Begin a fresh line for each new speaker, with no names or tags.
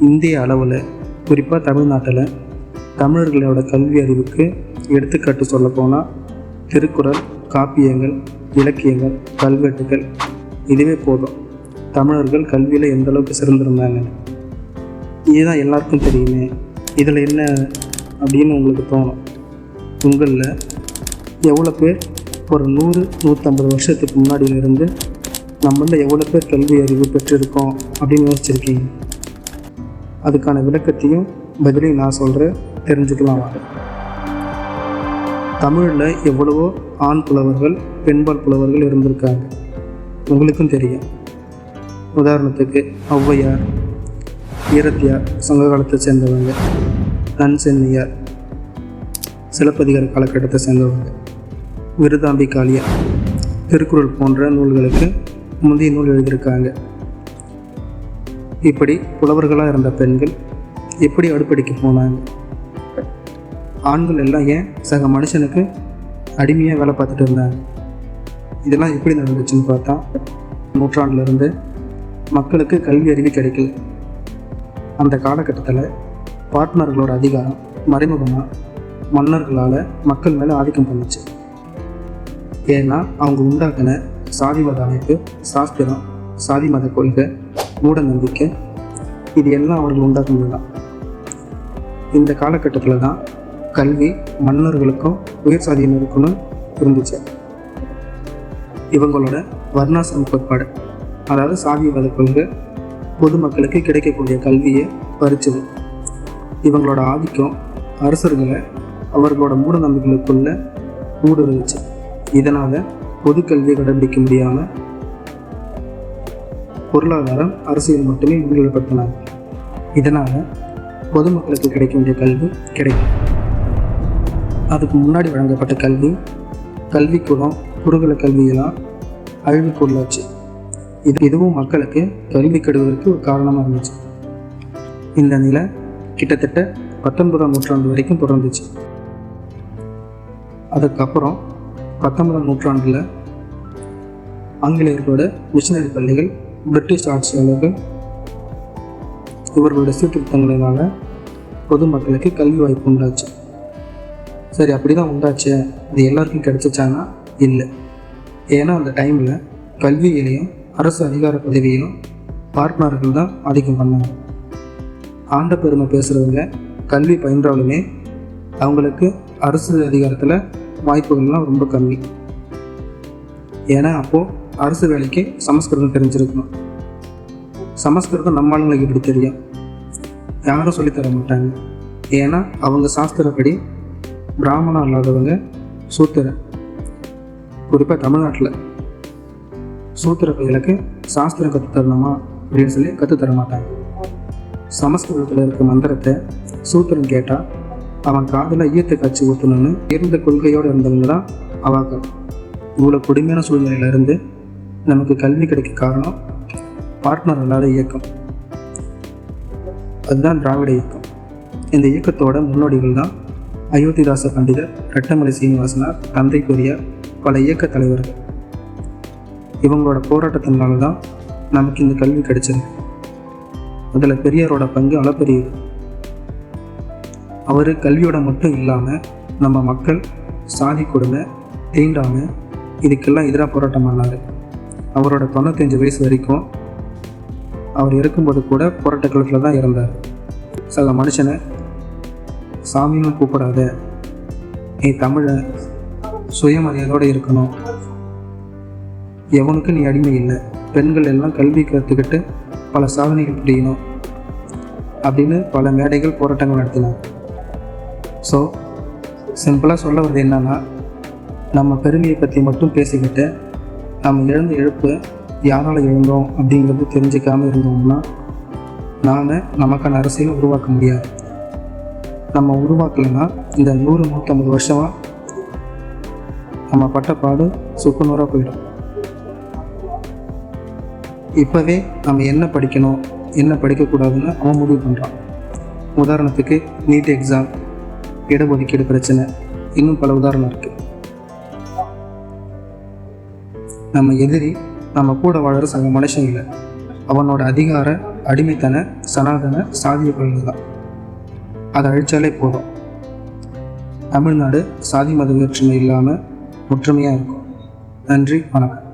இந்திய அளவில் குறிப்பாக தமிழ்நாட்டில் தமிழர்களோட கல்வி அறிவுக்கு எடுத்துக்காட்டு சொல்லப்போனால் திருக்குறள் காப்பியங்கள் இலக்கியங்கள் கல்வெட்டுகள் இதுவே போதும். தமிழர்கள் கல்வியில் எந்த அளவுக்கு சிறந்திருந்தாங்கன்னு. இதுதான் எல்லாருக்கும் தெரியுமே. இதில் என்ன அப்படின்னு உங்களுக்கு தோணும்? உங்களில் எவ்வளோ பேர் ஒரு நூறு நூற்றம்பது வருஷத்துக்கு முன்னாடியிலிருந்து நம்மள எவ்வளோ பேர் கல்வி அறிவு பெற்றிருக்கோம் அப்படின்னு யோசிச்சிருக்கீங்க? அதுக்கான விளக்கத்தையும் பதிலையும் நான் சொல்கிறேன் தெரிஞ்சுக்கலாம்? வாங்க தமிழில் எவ்வளவோ ஆண் புலவர்கள் பெண்பால் புலவர்கள் இருந்திருக்காங்க. உங்களுக்கும் தெரியும். உதாரணத்துக்கு ஔவையார் ஈரத்தியார் சங்க காலத்தை சேர்ந்தவங்க நன்சென்னியார் சிலப்பதிகார காலகட்டத்தை சேர்ந்தவங்க விருதாம்பி காளியார் திருக்குறள் போன்ற நூல்களுக்கு முந்தைய நூல் எழுதியிருக்காங்க. இப்படி புலவர்களாக இருந்த பெண்கள் எப்படி அடுப்படிக்கு போனாங்க? ஆண்கள் எல்லாம் ஏன் சக மனுஷனுக்கு அடிமையாக வேலை பார்த்துட்டு இருந்தாங்க? இதெல்லாம் எப்படி நடந்துச்சுன்னு பார்த்தா நூற்றாண்டிலிருந்து மக்களுக்கு கல்வி அறிவு கிடைக்கல. அந்த காலகட்டத்தில் பார்ட்னர்களோட அதிகாரம் மறைமுகமாக மன்னர்களால் மக்கள் மேலே ஆதிக்கம் பண்ணுச்சு. ஏன்னா அவங்க உண்டாக்கின சாதிவாத அமைப்பு சாஸ்திரம் சாதி மத கொள்கை மூட நம்பிக்கை இது எல்லாம் அவர்கள் உண்டாக்குனது தான் இந்த காலகட்டத்தில் தான் கல்வி மன்னர்களுக்கும் உயர் சாதியினருக்கும் இருந்துச்சு. இவங்களோட வர்ணாசிரம கோட்பாடு அதாவது சாதியவாத கொள்கை பொதுமக்களுக்கு கிடைக்கக்கூடிய கல்வியை பறிச்சது. இவங்களோட ஆதிக்கம் அரசர்களை அவர்களோட மூட நம்பிக்கைகளுக்குள்ள ஊடுருந்துச்சு. இதனால் பொது கல்வியை கடைபிடிக்க முடியாமல் பொருளாதாரம் அரசியல் மட்டுமே முன்னிலைப்படுத்தினாங்க இதனால் பொதுமக்களுக்கு கிடைக்க வேண்டிய கல்வி கிடைக்கும். அதுக்கு முன்னாடி வழங்கப்பட்ட கல்வி கல்விக்கூடம் குருகுல கல்வியெல்லாம் அழிவுக்குள்ளாச்சு இது இதுவும் மக்களுக்கு கல்வி கெடுவதற்கு ஒரு காரணமாக இருந்துச்சு. இந்த நிலை கிட்டத்தட்ட பத்தொன்பதாம் நூற்றாண்டு வரைக்கும் தொடர்ந்துச்சு. அதுக்கப்புறம் பத்தொன்பதாம் நூற்றாண்டில் ஆங்கிலேயர்களோட மிஷினரி பள்ளிகள் பிரிட்டிஷ் ஆட்சியாளர்கள் இவர்களுடைய சீர்திருத்தங்களினால பொதுமக்களுக்கு கல்வி வாய்ப்பு உண்டாச்சு. சரி அப்படி தான் உண்டாச்சு. அது எல்லாருக்கும் கிடைச்சிச்சானா? இல்லை. ஏன்னா அந்த டைமில் கல்வியிலையும் அரசு அதிகார பதவியிலும் பார்ட்னர்கள் தான் ஆதிக்கம் பண்ணாங்க. ஆண்ட பெருமை பேசுகிறவங்க கல்வி பயின்றாலுமே அவங்களுக்கு அரசு அதிகாரத்தில் வாய்ப்புகள்லாம் ரொம்ப கம்மி. ஏன்னா அப்போது அரசு வேலைக்கு சமஸ்கிருதம் தெரிஞ்சிருக்கணும். சமஸ்கிருதம் நம்ம ஆளுங்களுக்கு எப்படி தெரியும்? யாரும் சொல்லித் தர மாட்டாங்க. ஏன்னா அவங்க சாஸ்திரப்படி பிராமணம் இல்லாதவங்க சூத்திர. குறிப்பாக தமிழ்நாட்டில் சூத்திர பையலுக்கு சாஸ்திரம் கற்றுத்தரணுமா அப்படின்னு சொல்லி கற்றுத் தர மாட்டாங்க. சமஸ்கிருதத்தில் இருக்க மந்திரத்தை சூத்திரன் கேட்டால் அவன் காதில் ஈயத்தை காய்ச்சி ஊற்றணும்னு இருந்த கொள்கையோடு இருந்தவங்க தான் அவாக்கள். இவ்வளோ கொடுமையான சூழ்நிலையில இருந்து நமக்கு கல்வி கிடைக்க காரணம் பார்ட்னர் இல்லாத இயக்கம். அதுதான் திராவிட இயக்கம். இந்த இயக்கத்தோட முன்னோடிகள் தான் அயோத்திதாச பண்டிதர் ரட்டமலை சீனிவாசனார் தந்தை பெரியார் பல இயக்க தலைவர்கள். இவங்களோட போராட்டத்தினால தான் நமக்கு இந்த கல்வி கிடைச்சது. அதில் பெரியாரோட பங்கு அளப்பரியது. அவர் கல்வியோட மட்டும் இல்லாமல் நம்ம மக்கள் சாதி கொடுமை தீண்டாமை இதுக்கெல்லாம் எதிராக போராட்டம் பண்ணார் அவரோட தொண்ணூத்தஞ்சு வயசு வரைக்கும் அவர் இருக்கும்போது கூட போராட்ட களத்தில் தான் இருந்தார். சக மனுஷனை சாமின்னு கூப்பிடாத. நீ தமிழை சுயமரியாதையோடு இருக்கணும். எவனுக்கு நீ அடிமை இல்லை. பெண்கள் எல்லாம் கல்வி கற்றுக்கிட்டு பல சாதனைகள் புரியணும் அப்படின்னு பல மேடைகள் போராட்டங்கள் நடத்தினார். ஸோ சிம்பிளாக சொல்ல வர்றது என்னன்னா நம்ம பெருமையை பற்றி மட்டும் பேசிக்கிட்டு நம்ம இழந்த இழப்பு யாரால் இழந்தோம் அப்படிங்கிறது தெரிஞ்சுக்காமல் இருந்தோம்னா நாம் நமக்கான அரசியலை உருவாக்க முடியாது. நம்ம உருவாக்கலைன்னா இந்த நூறு நூற்றம்பது வருஷமாக நம்ம பட்ட பாடு சுக்குநூறாக போயிடும். இப்போவே நம்ம என்ன படிக்கணும் என்ன படிக்கக்கூடாதுன்னு அவன் முடிவு பண்ணுறான் உதாரணத்துக்கு நீட் எக்ஸாம் இடஒதுக்கீடு பிரச்சனை இன்னும் பல உதாரணம் இருக்குது நம்ம எதிரி நம்ம கூட வாழ்கிற சக மனுஷன் இல்லை. அவனோட அதிகார அடிமைத்தன சனாதன சாதிய கொள்கை தான். அதை அழிச்சாலே போதும். தமிழ்நாடு சாதி மத வேற்றுமை இல்லாமல் ஒற்றுமையாக இருக்கும். நன்றி வணக்கம்.